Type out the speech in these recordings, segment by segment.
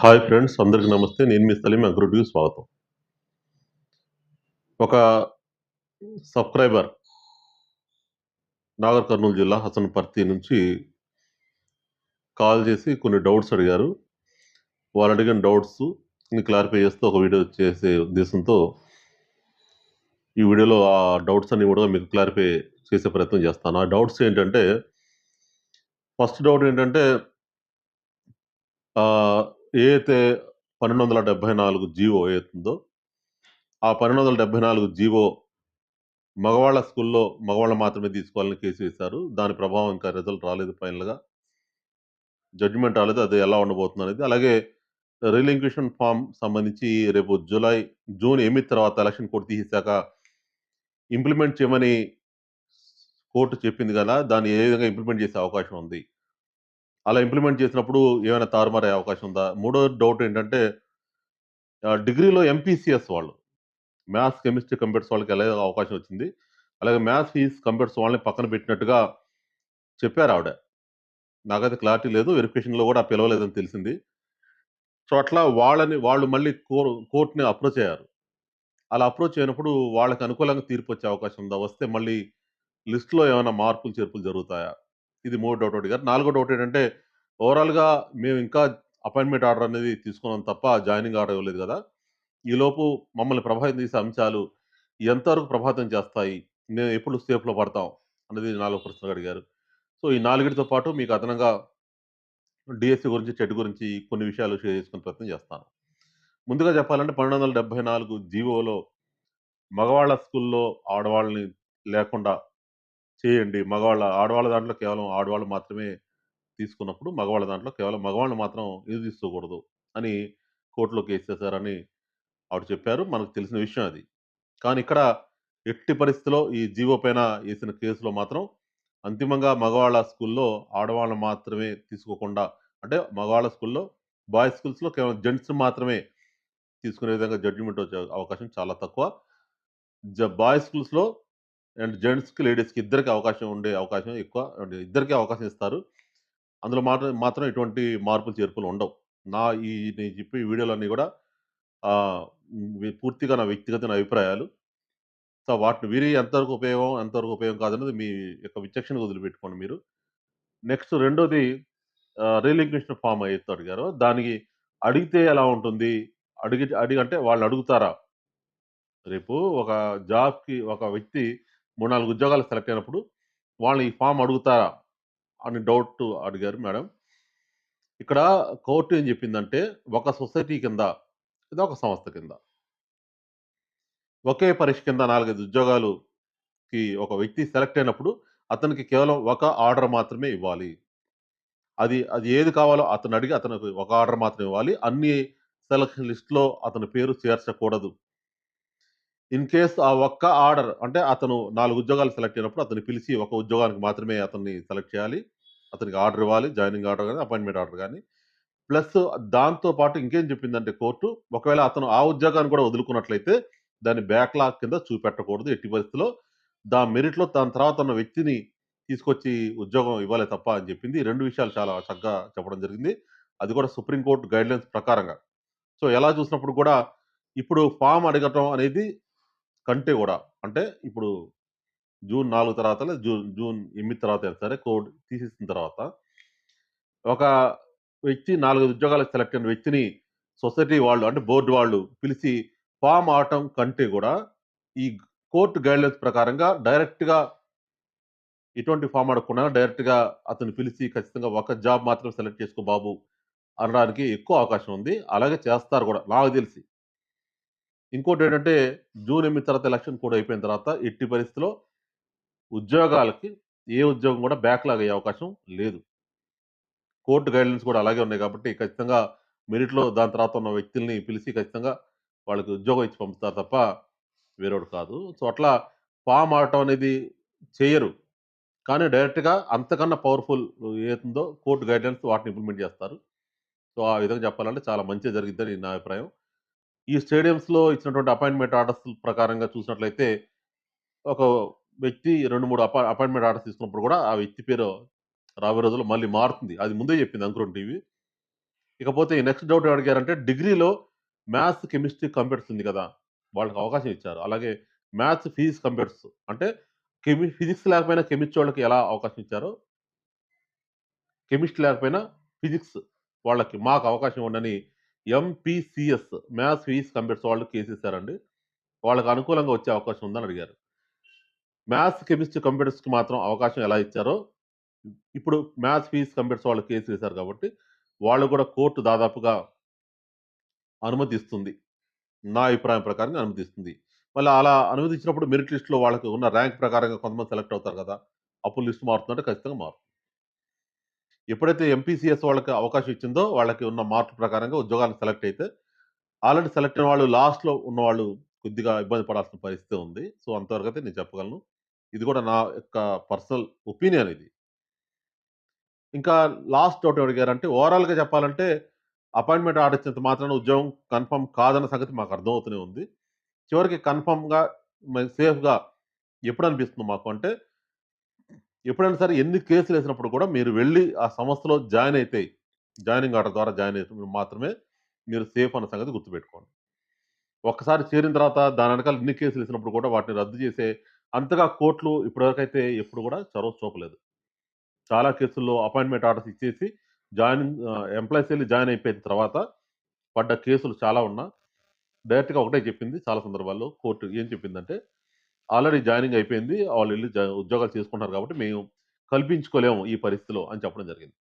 Hi friends అందరికీ నమస్తే. నేను మీ సలీం అగ్రోటివ్కి స్వాగతం. ఒక సబ్స్క్రైబర్ నాగర్ కర్నూలు జిల్లా హసన్ పర్తి నుంచి కాల్ చేసి కొన్ని డౌట్స్ అడిగారు. వాళ్ళు అడిగిన డౌట్స్ క్లారిఫై చేస్తూ ఒక వీడియో చేసే ఉద్దేశంతో ఈ వీడియోలో ఆ డౌట్స్ అన్ని కూడా మీకు క్లారిఫై చేసే ప్రయత్నం చేస్తాను. ఆ డౌట్స్ ఏంటంటే ఫస్ట్ డౌట్ ఏంటంటే ఏదైతే పన్నెండు వందల డెబ్బై నాలుగు జీవో అవుతుందో ఆ పన్నెండు వందల డెబ్బై నాలుగు జీవో మగవాళ్ళ స్కూల్లో మగవాళ్ళు మాత్రమే తీసుకోవాలని కేసు వేశారు. దాని ప్రభావం ఇంకా రిజల్ట్ రాలేదు ఫైనల్గా. జడ్జిమెంట్ రాలేదు. అది ఎలా ఉండబోతుంది అనేది అలాగే రిలింక్విషన్ ఫామ్ సంబంధించి రేపు జూలై జూన్ ఎనిమిది తర్వాత ఎలక్షన్ కోర్టు తీసేశాక ఇంప్లిమెంట్ చేయమని కోర్టు చెప్పింది కదా దాన్ని ఏ విధంగా ఇంప్లిమెంట్ చేసే అవకాశం ఉంది? అలా ఇంప్లిమెంట్ చేసినప్పుడు ఏమైనా తారుమారే అవకాశం ఉందా? మూడో డౌట్ ఏంటంటే డిగ్రీలో ఎంపీసీఎస్ వాళ్ళు మ్యాథ్స్ కెమిస్ట్రీ కంప్యూటర్స్ వాళ్ళకి ఎలా అవకాశం వచ్చింది? అలాగే మ్యాథ్స్ ఫీజ్ కంప్యూటర్స్ వాళ్ళని పక్కన పెట్టినట్టుగా చెప్పారు ఆవిడ. నాకైతే క్లారిటీ లేదు వెరిఫికేషన్లో కూడా పిలవలేదని తెలిసింది. సో అట్లా వాళ్ళని వాళ్ళు మళ్ళీ కోర్ కోర్టుని అప్రోచ్ అయ్యారు. అలా అప్రోచ్ అయినప్పుడు వాళ్ళకి అనుకూలంగా తీర్పు వచ్చే అవకాశం ఉందా? వస్తే మళ్ళీ లిస్టులో ఏమైనా మార్పులు చేర్పులు జరుగుతాయా? ఇది మూడో డౌట్ ఒకటి గారు నాలుగో డౌట్ ఏంటంటే ఓవరాల్గా మేము ఇంకా అపాయింట్మెంట్ ఆర్డర్ అనేది తీసుకున్నాం తప్ప జాయినింగ్ ఆర్డర్ ఇవ్వలేదు కదా. ఈలోపు మమ్మల్ని ప్రభావితం చేసే అంశాలు ఎంతవరకు ప్రభావితం చేస్తాయి? మేము ఎప్పుడు సేఫ్లో పడతాం? అనేది నాలుగు ప్రశ్నలు అడిగారు. సో ఈ నాలుగిటితో పాటు మీకు అదనంగా డిఎస్సి గురించి చెట్టు గురించి కొన్ని విషయాలు షేర్ చేసుకునే ప్రయత్నం చేస్తాను. ముందుగా చెప్పాలంటే పన్నెండు వందల డెబ్బై నాలుగు జీవోలో మగవాళ్ళ స్కూల్లో ఆడవాళ్ళని లేకుండా చేయండి. మగవాళ్ళ ఆడవాళ్ళ దాంట్లో కేవలం ఆడవాళ్ళు మాత్రమే తీసుకున్నప్పుడు మగవాళ్ళ దాంట్లో కేవలం మగవాళ్ళు మాత్రం ఇది తీసుకోకూడదు అని కోర్టులో కేసు చేశారని ఆవిడ చెప్పారు. మనకు తెలిసిన విషయం అది. కానీ ఇక్కడ ఎట్టి పరిస్థితిలో ఈ జీవో పైన వేసిన కేసులో మాత్రం అంతిమంగా మగవాళ్ళ స్కూల్లో ఆడవాళ్ళు మాత్రమే తీసుకోకుండా అంటే మగవాళ్ళ స్కూల్లో బాయ్స్ స్కూల్స్లో కేవలం జెంట్స్ మాత్రమే తీసుకునే విధంగా జడ్జిమెంట్ వచ్చే అవకాశం చాలా తక్కువ. జ బాయ్స్ స్కూల్స్లో అండ్ జెంట్స్కి లేడీస్కి ఇద్దరికి అవకాశం ఉండే అవకాశం ఎక్కువ. అంటే ఇద్దరికి అవకాశం ఇస్తారు. అందులో మాత్రం మాత్రం ఎటువంటి మార్పులు చేర్పులు ఉండవు. నా ఈ నేను చెప్పే వీడియోలన్నీ కూడా పూర్తిగా నా వ్యక్తిగత అభిప్రాయాలు. సో వాటిని వీరి ఎంతవరకు ఉపయోగం ఎంతవరకు ఉపయోగం కాదనేది మీ యొక్క విచక్షణ వదిలిపెట్టుకోండి మీరు. నెక్స్ట్ రెండోది రీలింక్విషన్ ఫామ్ అయితే అడిగారు. దానికి అడిగితే ఎలా ఉంటుంది? అడిగి అడిగి అంటే వాళ్ళు అడుగుతారా? రేపు ఒక జాబ్కి ఒక వ్యక్తి మూడు నాలుగు ఉద్యోగాలు సెలెక్ట్ అయినప్పుడు వాళ్ళు ఈ ఫామ్ అడుగుతారా? అని డౌట్ అడిగారు మేడం. ఇక్కడ కోర్టు ఏం చెప్పిందంటే ఒక సొసైటీ కింద ఇది ఒక సంస్థ కింద ఒకే పరీక్ష కింద నాలుగైదు ఉద్యోగాలుకి ఒక వ్యక్తి సెలెక్ట్ అయినప్పుడు అతనికి కేవలం ఒక ఆర్డర్ మాత్రమే ఇవ్వాలి. అది అది ఏది కావాలో అతను అడిగి అతనికి ఒక ఆర్డర్ మాత్రమే ఇవ్వాలి. అన్ని సెలక్షన్ లిస్ట్లో అతని పేరు చేర్చకూడదు. ఇన్ కేస్ ఆ ఒక్క ఆర్డర్ అంటే అతను నాలుగు ఉద్యోగాలు సెలెక్ట్ అయినప్పుడు అతన్ని పిలిచి ఒక ఉద్యోగానికి మాత్రమే అతన్ని సెలెక్ట్ చేయాలి. అతనికి ఆర్డర్ ఇవ్వాలి జాయినింగ్ ఆర్డర్ కానీ అపాయింట్మెంట్ ఆర్డర్ కానీ. ప్లస్ దాంతో పాటు ఇంకేం చెప్పిందంటే కోర్టు ఒకవేళ అతను ఆ ఉద్యోగాన్ని కూడా వదులుకున్నట్లయితే దాన్ని బ్యాక్లాగ్ కింద చూపెట్టకూడదు ఎట్టి పరిస్థితిలో. దా మెరిట్లో దాని తర్వాత ఉన్న వ్యక్తిని తీసుకొచ్చి ఉద్యోగం ఇవ్వాలి తప్ప అని చెప్పింది. రెండు విషయాలు చాలా చక్కగా చెప్పడం జరిగింది. అది కూడా సుప్రీంకోర్టు గైడ్లైన్స్ ప్రకారంగా. సో ఎలా చూసినప్పుడు కూడా ఇప్పుడు ఫామ్ అడగటం అనేది కంటే కూడా. అంటే ఇప్పుడు జూన్ నాలుగు తర్వాత జూన్ జూన్ ఎనిమిది తర్వాత అయినా సరే కోడ్ తీసేసిన తర్వాత ఒక వ్యక్తి నాలుగు ఉద్యోగాలకు సెలెక్ట్ అయిన వ్యక్తిని సొసైటీ వాళ్ళు అంటే బోర్డు వాళ్ళు పిలిచి ఫామ్ ఆడటం కంటే కూడా ఈ కోర్టు గైడ్లైన్స్ ప్రకారంగా డైరెక్ట్గా ఎటువంటి ఫామ్ ఆడకుండా డైరెక్ట్గా అతను పిలిచి ఖచ్చితంగా ఒక జాబ్ మాత్రం సెలెక్ట్ చేసుకో బాబు అనడానికి ఎక్కువ అవకాశం ఉంది. అలాగే చేస్తారు కూడా. నాకు తెలిసి ఇంకోటి ఏంటంటే జూన్ ఎనిమిది తర్వాత ఎలక్షన్ కూడా అయిపోయిన తర్వాత ఎట్టి పరిస్థితిలో ఉద్యోగాలకి ఏ ఉద్యోగం కూడా బ్యాక్లాగ్ అయ్యే అవకాశం లేదు. కోర్టు గైడ్లైన్స్ కూడా అలాగే ఉన్నాయి కాబట్టి ఖచ్చితంగా మెరిట్లో దాని తర్వాత ఉన్న వ్యక్తుల్ని పిలిచి ఖచ్చితంగా వాళ్ళకి ఉద్యోగం ఇచ్చి పంపుతారు తప్ప వేరొకటి కాదు. సో అట్లా ఫామ్ ఆడటం అనేది చేయరు. కానీ డైరెక్ట్గా అంతకన్నా పవర్ఫుల్ ఏతుందో కోర్టు గైడ్లైన్స్ వాటిని ఇంప్లిమెంట్ చేస్తారు. సో ఆ విధంగా చెప్పాలంటే చాలా మంచిగా జరిగిద్దని నా అభిప్రాయం. ఈ స్టేడియంస్లో ఇచ్చినటువంటి అపాయింట్మెంట్ ఆర్డర్స్ ప్రకారంగా చూసినట్లయితే ఒక వ్యక్తి రెండు మూడు అపా అపాయింట్మెంట్ ఆర్డర్స్ తీసుకున్నప్పుడు కూడా ఆ వ్యక్తి పేరు రాబోయే రోజుల్లో మళ్ళీ మారుతుంది అది ముందే చెప్పింది అంకురం టీవీ ఇకపోతే ఈ నెక్స్ట్ డౌట్ అడిగారంటే డిగ్రీలో మ్యాథ్స్, కెమిస్ట్రీ, కంప్యూటర్స్ ఉంది కదా! వాళ్ళకి అవకాశం ఇచ్చారు. అలాగే మ్యాథ్స్, ఫిజిక్స్, కంప్యూటర్స్ అంటే కెమి ఫిజిక్స్ లేకపోయినా కెమిస్ట్రీ వాళ్ళకి ఎలా అవకాశం ఇచ్చారో కెమిస్ట్రీ లేకపోయినా ఫిజిక్స్ వాళ్ళకి మాకు అవకాశం ఉండని ఎంపీసీఎస్ మ్యాథ్స్, ఫిజిక్స్, కంప్యూటర్స్ వాళ్ళు కేసేసారండి. వాళ్ళకి అనుకూలంగా వచ్చే అవకాశం ఉందని అడిగారు. మ్యాథ్స్, కెమిస్ట్రీ, కంప్యూటర్స్‌కి మాత్రం అవకాశం ఎలా ఇచ్చారో ఇప్పుడు మ్యాథ్స్, ఫిజిక్స్, కంప్యూటర్స్ వాళ్ళు కేస్ వేశారు కాబట్టి వాళ్ళు కూడా కోర్టు దాదాపుగా అనుమతిస్తుంది. నా అభిప్రాయం ప్రకారంగా అనుమతిస్తుంది. మళ్ళీ అలా అనుమతించినప్పుడు మెరిట్ లిస్ట్‌లో వాళ్ళకి ఉన్న ర్యాంక్ ప్రకారంగా కొంతమంది సెలెక్ట్ అవుతారు కదా! అప్పుడు లిస్ట్ మారుతుందంటే ఖచ్చితంగా మారుతుంది. ఎప్పుడైతే ఎంపీసీఎస్ వాళ్ళకి అవకాశం ఇచ్చిందో వాళ్ళకి ఉన్న మార్పు ప్రకారంగా ఉద్యోగాలకు సెలెక్ట్ అయితే ఆల్రెడీ సెలెక్ట్ అయిన వాళ్ళు లాస్ట్‌లో ఉన్నవాళ్ళు కొద్దిగా ఇబ్బంది పడాల్సిన పరిస్థితి ఉంది. సో, అంతవరకు అయితే నేను చెప్పగలను. ఇది కూడా నా యొక్క పర్సనల్ ఒపీనియన్ ఇది. ఇంకా లాస్ట్ డౌట్ అడిగారంటే ఓవరాల్‌గా చెప్పాలంటే అపాయింట్‌మెంట్ ఆర్డర్ ఇచ్చినంత మాత్రాన ఉద్యోగం కన్ఫర్మ్ కాదన్న సంగతి మాకు అర్థమవుతూనే ఉంది. చివరికి కన్ఫర్మ్‌గా సేఫ్‌గా ఎప్పుడు అనిపిస్తుంది మాకు అంటే ఎప్పుడైనా సరే ఎన్ని కేసులు వేసినప్పుడు కూడా మీరు వెళ్ళి ఆ సంస్థలో జాయిన్ అయితే జాయినింగ్ ఆర్డర్ ద్వారా జాయిన్ అయితే మాత్రమే మీరు సేఫ్ అన్న సంగతి గుర్తుపెట్టుకోండి. ఒక్కసారి చేరిన తర్వాత దాని వెనకాల ఎన్ని కేసులు వేసినప్పుడు కూడా వాటిని రద్దు చేసే అంతగా కోర్టులు ఇప్పటివరకైతే ఎప్పుడు కూడా చొరవ చూపలేదు. చాలా కేసుల్లో అపాయింట్‌మెంట్ ఆర్డర్స్ ఇచ్చేసి జాయిన్ ఎంప్లాయీస్ వెళ్ళి జాయిన్ అయిపోయిన తర్వాత పడ్డ కేసులు చాలా ఉన్నా డైరెక్ట్‌గా ఒకటే చెప్పింది చాలా సందర్భాల్లో కోర్టు ఏం చెప్పిందంటే ఆల్రెడీ జాయినింగ్ అయిపోయింది. వాళ్ళు వెళ్ళి ఉద్యోగాలు చేసుకుంటారు కాబట్టి మేము కల్పించుకోలేము ఈ పరిస్థితిలో అని చెప్పడం జరిగింది.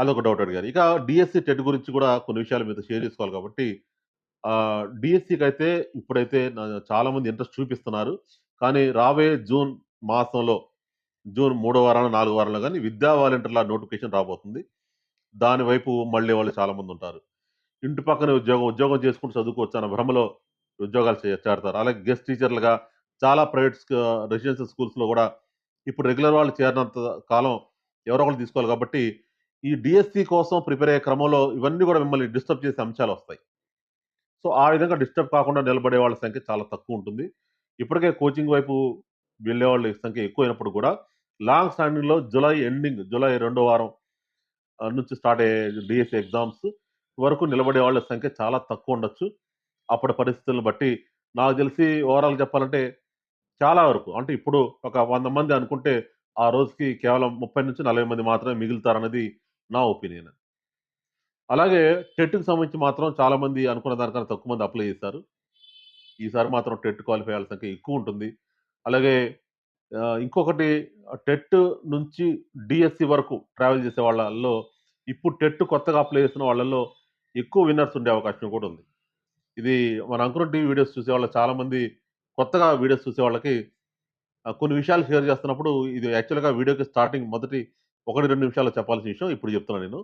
అదొక డౌట్ అడిగారు. ఇక డిఎస్సి టెట్ గురించి కూడా కొన్ని విషయాలు మీతో షేర్ చేసుకోవాలి కాబట్టి డిఎస్సికి అయితే ఇప్పుడైతే చాలామంది ఇంట్రెస్ట్ చూపిస్తున్నారు. కానీ రాబోయే జూన్ మాసంలో జూన్ మూడో వారాన, నాలుగో వారంలో కానీ విద్యా వాలంటీర్ల నోటిఫికేషన్ రాబోతుంది. దాని వైపు మళ్ళీ వాళ్ళు చాలామంది ఉంటారు. ఇంటి పక్కనే ఉద్యోగం, ఉద్యోగం చేసుకుంటూ చదువుకోవచ్చు అన్న భ్రమలో ఉద్యోగాలు చే చేరతారు. అలాగే గెస్ట్ టీచర్లుగా చాలా ప్రైవేట్ రెసిడెన్షియల్ స్కూల్స్‌లో కూడా ఇప్పుడు రెగ్యులర్ వాళ్ళు చేరినంత కాలం ఎవరో ఒకళ్ళు తీసుకోవాలి కాబట్టి ఈ డిఎస్సి కోసం ప్రిపేర్ అయ్యే క్రమంలో ఇవన్నీ కూడా మిమ్మల్ని డిస్టర్బ్ చేసే అంశాలు వస్తాయి. సో, ఆ విధంగా డిస్టర్బ్ కాకుండా నిలబడే వాళ్ళ సంఖ్య చాలా తక్కువ ఉంటుంది. ఇప్పటికే కోచింగ్ వైపు వెళ్ళే వాళ్ళ సంఖ్య ఎక్కువైనప్పుడు కూడా లాంగ్ స్టాండింగ్‌లో జులై ఎండింగ్ జులై రెండో వారం నుంచి స్టార్ట్ అయ్యే డిఎస్సి ఎగ్జామ్స్ వరకు నిలబడే వాళ్ళ సంఖ్య చాలా తక్కువ ఉండొచ్చు. అప్పటి పరిస్థితులను బట్టి నాకు తెలిసి ఓవరాల్ చెప్పాలంటే చాలా వరకు అంటే ఇప్పుడు ఒక వంద మంది అనుకుంటే ఆ రోజుకి కేవలం 30-40 మంది మాత్రమే మిగులుతారన్నది నా ఒపీనియన్. అలాగే టెట్‌కి సంబంధించి మాత్రం చాలామంది అనుకున్న దానికన్నా తక్కువ మంది అప్లై చేశారు. ఈసారి మాత్రం టెట్ క్వాలిఫై అయ్యాల సంఖ్య ఎక్కువ ఉంటుంది అలాగే ఇంకొకటి టెట్ నుంచి డిఎస్సి వరకు ట్రావెల్ చేసే వాళ్ళల్లో ఇప్పుడు టెట్ కొత్తగా అప్లై చేసిన వాళ్ళల్లో ఎక్కువ విన్నర్స్ ఉండే అవకాశం కూడా ఉంది. ఇది మన అంకురం టీవీ వీడియోస్ చూసేవాళ్ళు చాలామంది కొత్తగా వీడియోస్ చూసేవాళ్ళకి కొన్ని విషయాలు షేర్ చేస్తున్నప్పుడు ఇది యాక్చువల్‌గా వీడియోకి స్టార్టింగ్ మొదటి 1, 2 నిమిషాల్లో చెప్పాల్సిన విషయం ఇప్పుడు చెప్తున్నాను నేను.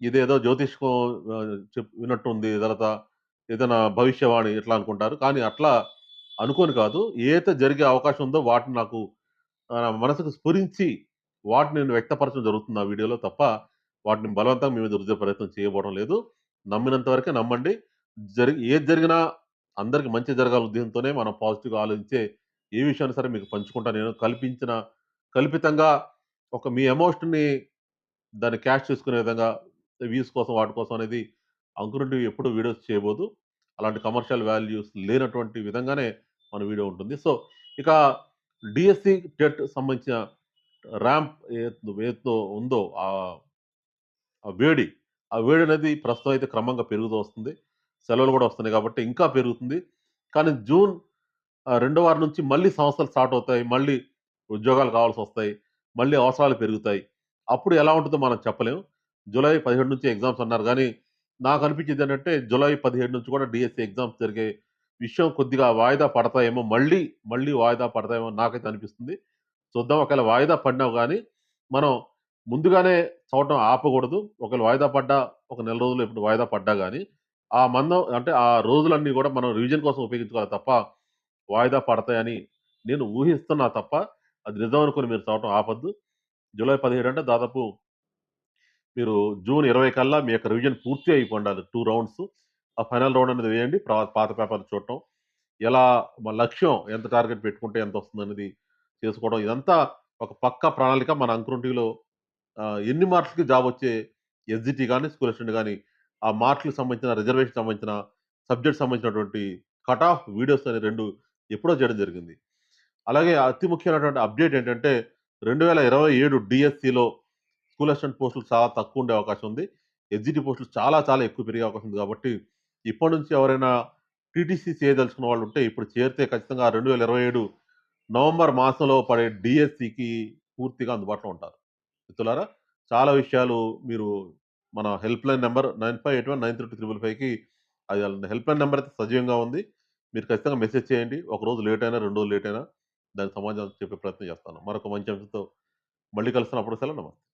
ఇదేదో జ్యోతిష్కం ఆహ్, చెప్ విన్నట్టుంది. తర్వాత ఏదైనా భవిష్యవాణి ఇట్లా అనుకుంటారు. కానీ అట్లా అనుకోని కాదు. ఏదైతే జరిగే అవకాశం ఉందో వాటిని నాకు మనసుకు స్ఫురించి వాటిని నేను వ్యక్తపరచడం జరుగుతుంది ఆ వీడియోలో తప్ప వాటిని బలవంతంగా మీ మీద రుద్దే ప్రయత్నం చేయబోవడం లేదు. నమ్మినంత వరకే నమ్మండి. జరిగి ఏది జరిగినా అందరికి మంచి జరగాల ఉద్దేశంతోనే మనం పాజిటివ్‌గా ఆలోచించే ఏ విషయాన్ని సరే మీకు పంచుకుంటా నేను. కల్పించిన కల్పితంగా ఒక మీ ఎమోషన్‌ని దాన్ని క్యాష్ చేసుకునే విధంగా వ్యూస్ కోసం వాటి కోసం అనేది అంకురం టీవీ ఎప్పుడు వీడియోస్ చేయబోదు. అలాంటి కమర్షియల్ వాల్యూస్ లేనటువంటి విధంగానే మన వీడియో ఉంటుంది. సో, ఇక డిఎస్సి టెట్ సంబంధించిన ర్యాంప్ ఏదో ఉందో ఆ వేడి, ఆ వేడి అనేది ప్రస్తుతం అయితే క్రమంగా పెరుగుతూ వస్తుంది. సెలవులు కూడా వస్తున్నాయి కాబట్టి ఇంకా పెరుగుతుంది. కానీ జూన్ రెండో వారం నుంచి మళ్ళీ సంస్థలు స్టార్ట్ అవుతాయి. మళ్ళీ ఉద్యోగాలు కావాల్సి వస్తాయి మళ్ళీ అవసరాలు పెరుగుతాయి. అప్పుడు ఎలా ఉంటుందో మనం చెప్పలేము జూలై పదిహేడు నుంచి ఎగ్జామ్స్ అన్నారు కానీ నాకు అనిపించింది ఏంటంటే జూలై పదిహేడు నుంచి కూడా డిఎస్సి ఎగ్జామ్స్ జరిగే విషయం కొద్దిగా వాయిదా పడతాయేమో మళ్ళీ, మళ్ళీ వాయిదా పడతాయేమో నాకైతే అనిపిస్తుంది. చూద్దాం ఒకవేళ వాయిదా పడినా కానీ మనం ముందుగానే చదవటం ఆపకూడదు. ఒకవేళ వాయిదా పడ్డా ఒక నెల రోజులు ఇప్పుడు వాయిదా పడ్డా కానీ ఆ మందం అంటే ఆ రోజులన్నీ కూడా మనం రివిజన్ కోసం ఉపయోగించుకోవాలి తప్ప, వాయిదా పడతాయని నేను ఊహిస్తున్నా తప్ప, అది నిజం అనుకుని మీరు చదవటం ఆపద్దు జూలై పదిహేడు అంటే దాదాపు మీరు జూన్ 20 కల్లా మీ యొక్క రివిజన్ పూర్తి అయిపోండాలి 2 రౌండ్స్. ఆ ఫైనల్ రౌండ్ అనేది వేయండి. పాత పేపర్లు చూడటం. ఎలా మన లక్ష్యం ఎంత టార్గెట్ పెట్టుకుంటే ఎంత వస్తుందనేది చేసుకోవడం. ఇదంతా ఒక పక్క ప్రణాళిక మన అంకురుంటిలో ఎన్ని మార్క్స్‌కి జాబ్ వచ్చే ఎస్జిటి కానీ స్కూల్ అసిస్టెంట్ కానీ ఆ మార్కులకు సంబంధించిన రిజర్వేషన్ సంబంధించిన సబ్జెక్ట్ సంబంధించినటువంటి కట్ ఆఫ్ వీడియోస్ అనే రెండు ఎప్పుడో చేయడం జరిగింది. అలాగే అతి ముఖ్యమైనటువంటి అప్డేట్ ఏంటంటే రెండు వేల ఇరవై ఏడు డిఎస్సిలో స్కూల్ అసిస్టెంట్ పోస్టులు చాలా తక్కువ ఉండే అవకాశం ఉంది. ఎస్జిటి పోస్టులు చాలా చాలా ఎక్కువ పెరిగే అవకాశం ఉంది కాబట్టి ఇప్పటి నుంచి ఎవరైనా టీటీసీ చేయదలుచుకున్న వాళ్ళు ఉంటే ఇప్పుడు చేరితే ఖచ్చితంగా రెండు వేల ఇరవై ఏడు నవంబర్ మాసంలో పడే డిఎస్సికి పూర్తిగా అందుబాటులో ఉంటారు. మిత్రులారా చాలా విషయాలు మీరు మన help line number nine five eight one nine three two triple ఫైవ్కి అది హెల్ప్ లైన్ నెంబర్ అయితే సజీవంగా ఉంది. మీరు ఖచ్చితంగా మెసేజ్ చేయండి. ఒక రోజు లేట్ అయినా రెండు రోజులు లేట్ అయినా దాని సమాజం చెప్పే ప్రయత్నం చేస్తాను. మరొక మంచి అంశంతో మళ్ళీ కలుస్తున్నప్పుడు సెలవు. నమస్తే.